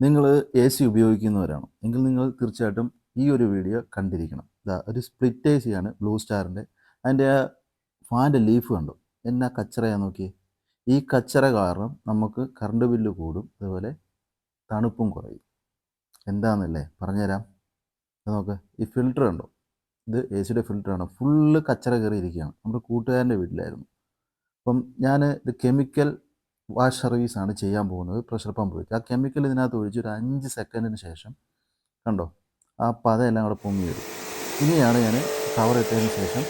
നിങ്ങൾ A C ഉപയോഗിക്കുന്നവരാണ്. എങ്കിൽ നിങ്ങൾ തീർച്ചയായിട്ടും ഈ ഒരു വീഡിയോ കണ്ടിരിക്കണം. ഇതാ ഒരു സ്പ്ലിറ്റ് എ സിയാണ് ബ്ലൂ സ്റ്റാറിന്റെ അതിന്റെ ആ ഫാന്റെ ലീഫ് കണ്ടു? എന്നാ കച്ചറയാ നോക്കിയേ? ഈ കച്ചറ കാരണം നമുക്ക് കറണ്ട് ബില്ല് കൂടും. അതുപോലെ തണുപ്പും കുറയും. എന്താണെന്നല്ലേ പറഞ്ഞുതരാം. നോക്ക്. ഈ ഫിൽറ്റർ ഉണ്ടോ ഇത് എ സിയുടെ ഫിൽറ്ററാണ് ഫുള്ള് കച്ചറ കയറിയിരിക്കുകയാണ്. നമ്മുടെ കൂട്ടുകാരന്റെ വീട്ടിലായിരുന്നു. അപ്പം ഞാൻ ഇത് കെമിക്കൽ വാഷ് സർവീസാണ് ചെയ്യാൻ പോകുന്നത് പ്രഷർ പമ്പ് വെച്ച്. ആ കെമിക്കൽ ഇതിനകത്ത് ഒഴിച്ച് ഒരു അഞ്ച് സെക്കൻഡിന് ശേഷം കണ്ടോ ആ പതയെല്ലാം കൂടെ പൊങ്ങി വരും. ഇനിയാണ് ഞാൻ കവർ ഇട്ടതിന് ശേഷം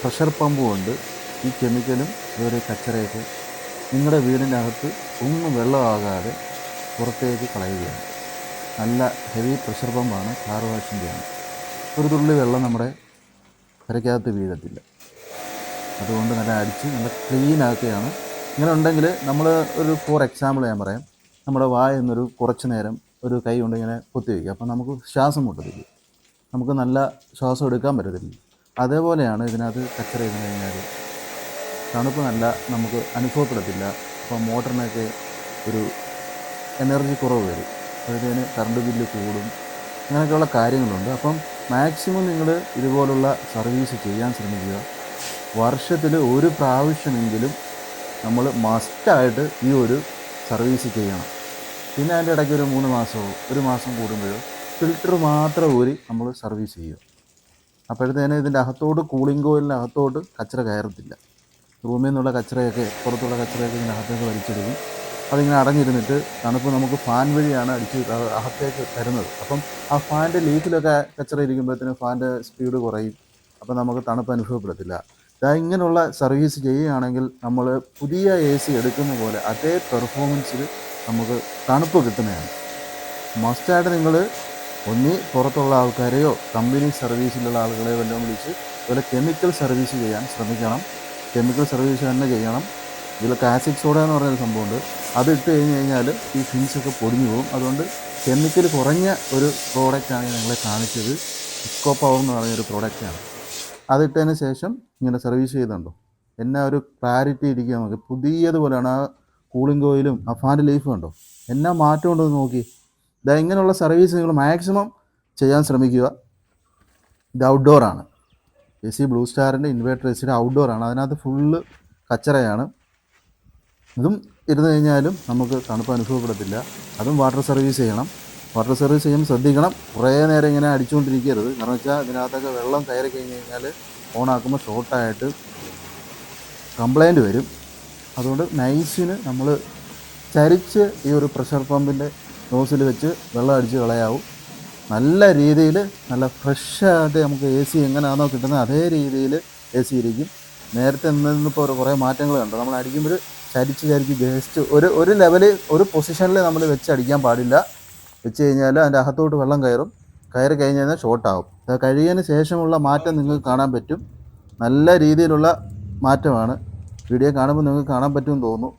പ്രഷർ പമ്പ് കൊണ്ട് ഈ കെമിക്കലും ഇതുവരെ കച്ചറയൊക്കെ നിങ്ങളുടെ വീടിന്റെ അകത്ത് ഒന്നും വെള്ളമാകാതെ പുറത്തേക്ക് കളയുകയാണ്. നല്ല ഹെവി പ്രഷർ പമ്പാണ് കാർ വാഷിന്റെയാണ് ഒരു തുള്ളി വെള്ളം നമ്മുടെ കരയ്ക്കകത്ത് വീഴത്തില്ല. അതുകൊണ്ട് നല്ല അടിച്ച് നല്ല ക്ലീൻ ആക്കുകയാണ് ഇങ്ങനെ ഉണ്ടെങ്കിൽ നമ്മൾ ഒരു ഫോർ എക്സാമ്പിൾ ഞാൻ പറയാം നമ്മുടെ വായ എന്നൊരു കുറച്ച് നേരം ഒരു കൈ കൊണ്ട് ഇങ്ങനെ കുത്തി വയ്ക്കുക അപ്പോൾ നമുക്ക് ശ്വാസം മുട്ടത്തില്ല. നമുക്ക് നല്ല ശ്വാസം എടുക്കാൻ പറ്റത്തില്ല. അതേപോലെയാണ് ഇതിനകത്ത് കച്ചറ ചെയ്ത് കഴിഞ്ഞാൽ തണുപ്പ് നല്ല നമുക്ക് അനുഭവപ്പെടത്തില്ല. അപ്പോൾ മോട്ടറിനൊക്കെ ഒരു എനർജി കുറവ് വരും. അതിന് കറണ്ട് ബില്ല് കൂടും. അങ്ങനെയൊക്കെയുള്ള കാര്യങ്ങളുണ്ട്. അപ്പം മാക്സിമം നിങ്ങൾ ഇതുപോലുള്ള സർവീസ് ചെയ്യാൻ ശ്രമിക്കുക. വർഷത്തിൽ ഒരു പ്രാവശ്യമെങ്കിലും നമ്മൾ മസ്റ്റായിട്ട് ഈ ഒരു സർവീസ് ചെയ്യണം. പിന്നെ അതിന്റെ ഇടയ്ക്ക് ഒരു മൂന്ന് മാസമോ ഒരു മാസം കൂടുമ്പോഴോ ഫിൽറ്റർ മാത്രം ഊരി നമ്മൾ സർവീസ് ചെയ്യുക. അപ്പോഴത്തേന് ഇതിന്റെ അകത്തോട്ട് കൂളിംഗ് കോയിലിന്റെ അകത്തോട്ട് കച്ചറ കയറത്തില്ല. റൂമിൽ നിന്നുള്ള കച്ചറയൊക്കെ പുറത്തുള്ള കച്ചറയൊക്കെ ഇതിന്റെ അകത്തേക്ക് വലിച്ചെടുക്കും. അതിങ്ങനെ അടഞ്ഞിരുന്നിട്ട് തണുപ്പ് നമുക്ക് ഫാൻ വഴിയാണ് അടിച്ച് അകത്തേക്ക് തരുന്നത്. അപ്പം ആ ഫാന്റെ ലീക്കിലൊക്കെ കച്ചറ ഇരിക്കുമ്പോഴത്തേനും ഫാന്റെ സ്പീഡ് കുറയും. അപ്പം നമുക്ക് തണുപ്പ് അനുഭവപ്പെടത്തില്ല. ഇങ്ങനെയുള്ള സർവീസ് ചെയ്യുകയാണെങ്കിൽ നമ്മൾ പുതിയ എ സി എടുക്കുന്ന പോലെ അതേ പെർഫോമൻസിൽ നമുക്ക് തണുപ്പ് കിട്ടുന്നതാണ്. മസ്റ്റായിട്ട് നിങ്ങൾ ഒന്നി പുറത്തുള്ള ആൾക്കാരെയോ കമ്പനി സർവീസിലുള്ള ആളുകളെയോ വല്ലതും വിളിച്ച് അതുപോലെ കെമിക്കൽ സർവീസ് ചെയ്യാൻ ശ്രമിക്കണം. കെമിക്കൽ സർവീസ് തന്നെ ചെയ്യണം. ഇതിൽ കാസിക് സോഡ എന്ന് പറയുന്ന സംഭവമുണ്ട്. അത് ഇട്ട് കഴിഞ്ഞ് കഴിഞ്ഞാൽ ഈ ഫിൻസൊക്കെ പൊടിഞ്ഞു പോകും. അതുകൊണ്ട് കെമിക്കൽ കുറഞ്ഞ ഒരു പ്രോഡക്റ്റാണ് ഞങ്ങളെ കാണിച്ചത്. ഇക്കോ പവർ എന്ന് ഒരു പ്രോഡക്റ്റാണ് അതിട്ടതിന് ശേഷം ഇങ്ങനെ സർവീസ് ചെയ്തുണ്ടോ എന്നാ ഒരു ക്ലാരിറ്റി ഇരിക്കുക നമുക്ക്. പുതിയതുപോലെയാണ് ആ കൂളിംഗ് ഓയിലും ആ ഫാന്റെ ലൈഫും ഉണ്ടോ എന്നാ മാറ്റം ഉണ്ടെന്ന് നോക്കി. ഇതാ ഇങ്ങനെയുള്ള സർവീസ് നിങ്ങൾ മാക്സിമം ചെയ്യാൻ ശ്രമിക്കുക. ഇത് ഔട്ട്ഡോർ ആണ്. എ സി ബ്ലൂ സ്റ്റാറിന്റെ ഇൻവേർട്ടർ എ സിയുടെ ഔട്ട്ഡോർ ആണ്. അതിനകത്ത് ഫുള്ള് കച്ചറയാണ്. ഇതും ഇരുന്ന് കഴിഞ്ഞാലും നമുക്ക് തണുപ്പ് അനുഭവപ്പെടത്തില്ല. അതും വാട്ടർ സർവീസ് ചെയ്യണം. വാട്ടർ സർവീസ് ചെയ്യുമ്പോൾ ശ്രദ്ധിക്കണം. കുറേ നേരം ഇങ്ങനെ അടിച്ചുകൊണ്ടിരിക്കരുത്. കാരണം വെച്ചാൽ ഇതിനകത്തൊക്കെ വെള്ളം കയറി കഴിഞ്ഞ് കഴിഞ്ഞാൽ ഓണാക്കുമ്പോൾ ഷോർട്ടായിട്ട് കംപ്ലൈന്റ് വരും. അതുകൊണ്ട് നൈസിന് നമ്മൾ ചരിച്ച് ഈ ഒരു പ്രഷർ പമ്പിന്റെ നോസിൽ വെച്ച് വെള്ളം അടിച്ച് കളയാവും. നല്ല രീതിയിൽ നല്ല ഫ്രഷായിട്ട് നമുക്ക് എ സി എങ്ങനെയാണോ കിട്ടുന്നത് അതേ രീതിയിൽ എ സി ഇരിക്കും. നേരത്തെ നിന്നിപ്പോൾ ഒരു കുറേ മാറ്റങ്ങൾ കണ്ടു. നമ്മൾ അടിക്കുമ്പോൾ ചരിച്ച് ചരിച്ച് ജസ്റ്റ് ഒരു ഒരു ലെവലിൽ ഒരു പൊസിഷനിൽ നമ്മൾ വെച്ച് അടിക്കാൻ പാടില്ല. വെച്ച് കഴിഞ്ഞാൽ അതിന്റെ അകത്തോട്ട് വെള്ളം കയറും. കയറി കഴിഞ്ഞ് കഴിഞ്ഞാൽ ഷോർട്ടാവും അത് കഴിയുന്നതിന് ശേഷമുള്ള മാറ്റം നിങ്ങൾക്ക് കാണാൻ പറ്റും. നല്ല രീതിയിലുള്ള മാറ്റമാണ്. വീഡിയോ കാണുമ്പോൾ നിങ്ങൾക്ക് കാണാൻ പറ്റുമെന്ന് തോന്നുന്നു.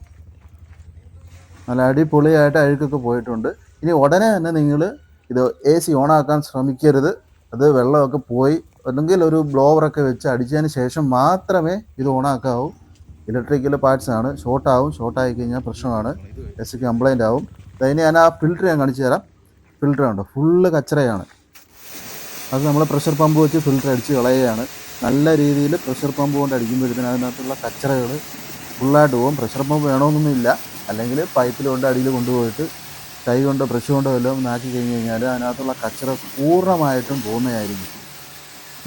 നല്ല അടിപൊളിയായിട്ട് അഴുക്കൊക്കെ പോയിട്ടുണ്ട്. ഇനി ഉടനെ തന്നെ നിങ്ങൾ ഇത് എ സി ഓണാക്കാൻ ശ്രമിക്കരുത്. അത് വെള്ളമൊക്കെ പോയി അല്ലെങ്കിൽ ഒരു ബ്ലോവറൊക്കെ വെച്ച് അടിച്ചതിന് ശേഷം മാത്രമേ ഇത് ഓണാക്കാവൂ ഇലക്ട്രിക്കൽ പാർട്സ് ആണ്. ഷോർട്ടാവും ഷോർട്ടായി കഴിഞ്ഞാൽ പ്രശ്നമാണ്. എ സിക്ക് കംപ്ലൈന്റ് ആവും. അതിന് ഞാൻ ആ ഫിൽറ്റർ ഞാൻ കാണിച്ചു തരാം. ഫിൽറ്റർ ഉണ്ട് ഫുള്ള് കച്ചറയാണ്. അത് നമ്മൾ പ്രഷർ പമ്പ് വെച്ച് ഫിൽറ്റർ അടിച്ച് കളയുകയാണ്. നല്ല രീതിയിൽ പ്രഷർ പമ്പ് കൊണ്ട് അടിക്കുമ്പോഴത്തേന് അതിനകത്തുള്ള കച്ചറകൾ ഫുള്ളായിട്ട് പോകും. പ്രഷർ പമ്പ് വേണമെന്നൊന്നുമില്ല. അല്ലെങ്കിൽ പൈപ്പിൽ കൊണ്ട് അടിയിൽ കൊണ്ടുപോയിട്ട് കൈ കൊണ്ടോ ബ്രഷ് കൊണ്ടോ വല്ലതും നാക്കി കഴിഞ്ഞ് കഴിഞ്ഞാൽ അതിനകത്തുള്ള കച്ചറ പൂർണമായിട്ടും പോകുന്നതായിരിക്കും.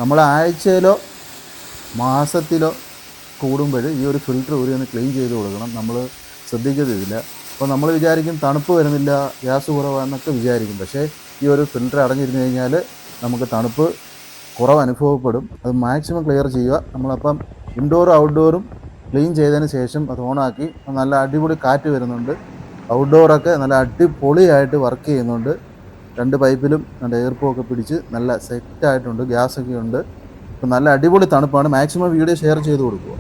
നമ്മൾ ആഴ്ചയിലോ മാസത്തിലോ കൂടുമ്പോൾ ഈ ഒരു ഫിൽറ്റർ ഊരി ഒന്ന് ക്ലീൻ ചെയ്ത് കൊടുക്കണം. നമ്മൾ ശ്രദ്ധിക്കത്തില്ല. അപ്പോൾ നമ്മൾ വിചാരിക്കും തണുപ്പ് വരുന്നില്ല ഗ്യാസ് കുറവാണെന്നൊക്കെ വിചാരിക്കും. പക്ഷേ ഈ ഒരു ഫിൽറ്റർ അടഞ്ഞിരുന്നു കഴിഞ്ഞാൽ നമുക്ക് തണുപ്പ് കുറവ് അനുഭവപ്പെടും. അത് മാക്സിമം ക്ലിയർ ചെയ്യുക. നമ്മളപ്പം ഇൻഡോറും ഔട്ട്ഡോറും ക്ലീൻ ചെയ്തതിന് ശേഷം അത് ഓണാക്കി നല്ല അടിപൊളി കാറ്റ് വരുന്നുണ്ട്. ഔട്ട്ഡോറൊക്കെ നല്ല അടിപൊളിയായിട്ട് വർക്ക് ചെയ്യുന്നുണ്ട്. രണ്ട് പൈപ്പിലും നല്ല എയർപ്പോ പിടിച്ച് നല്ല സെറ്റായിട്ടുണ്ട് ഗ്യാസൊക്കെ ഉണ്ട്. അപ്പം നല്ല അടിപൊളി തണുപ്പാണ്. മാക്സിമം വീഡിയോ ഷെയർ ചെയ്ത് കൊടുക്കുക.